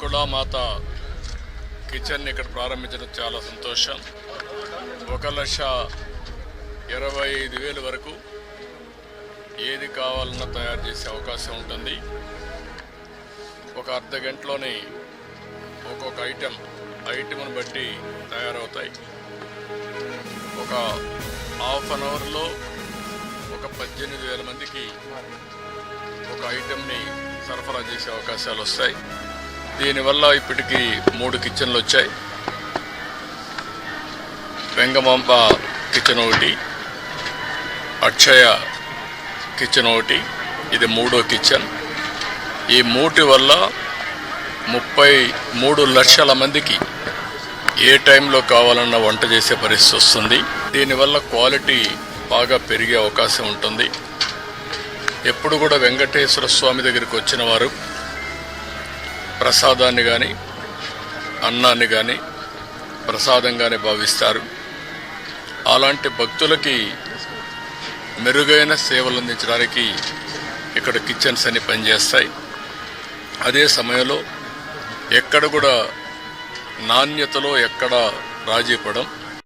బకుళామాత kitchen ఇక్కడ ప్రారంభించడం చాలా సంతోషం. ఒక లక్ష ఇరవై ఐదు వేలు వరకు ఏది కావాలన్నా తయారు చేసే అవకాశం ఉంటుంది. ఒక అర్ధ గంటలోనే ఒక్కొక్క ఐటెం ఐటెంను బట్టి తయారవుతాయి. ఒక హాఫ్ అన్ అవర్లో ఒక పద్దెనిమిది వేల మందికి ఒక ఐటెంని సరఫరా చేసే అవకాశాలు వస్తాయి. దీనివల్ల ఇప్పటికి మూడు కిచెన్లు వచ్చాయి. వెంగమాంబ కిచెన్ ఒకటి అక్షయ కిచెన్ ఒకటి ఇది మూడో కిచెన్. ఈ మూటి వల్ల ముప్పై మూడు లక్షల మందికి ఏ టైంలో కావాలన్నా వంట చేసే పరిస్థితి వస్తుంది. దీనివల్ల క్వాలిటీ బాగా పెరిగే అవకాశం ఉంటుంది. ఎప్పుడు కూడా వెంకటేశ్వర స్వామి దగ్గరికి వచ్చిన వారు ప్రసాదాన్ని కానీ అన్నాన్ని కానీ ప్రసాదంగానే భావిస్తారు. అలాంటి భక్తులకి మెరుగైన సేవలు అందించడానికి ఇక్కడ కిచెన్స్ అన్ని పనిచేస్తాయి. అదే సమయంలో ఎక్కడ కూడా నాణ్యతలో ఎక్కడ రాజీ పడం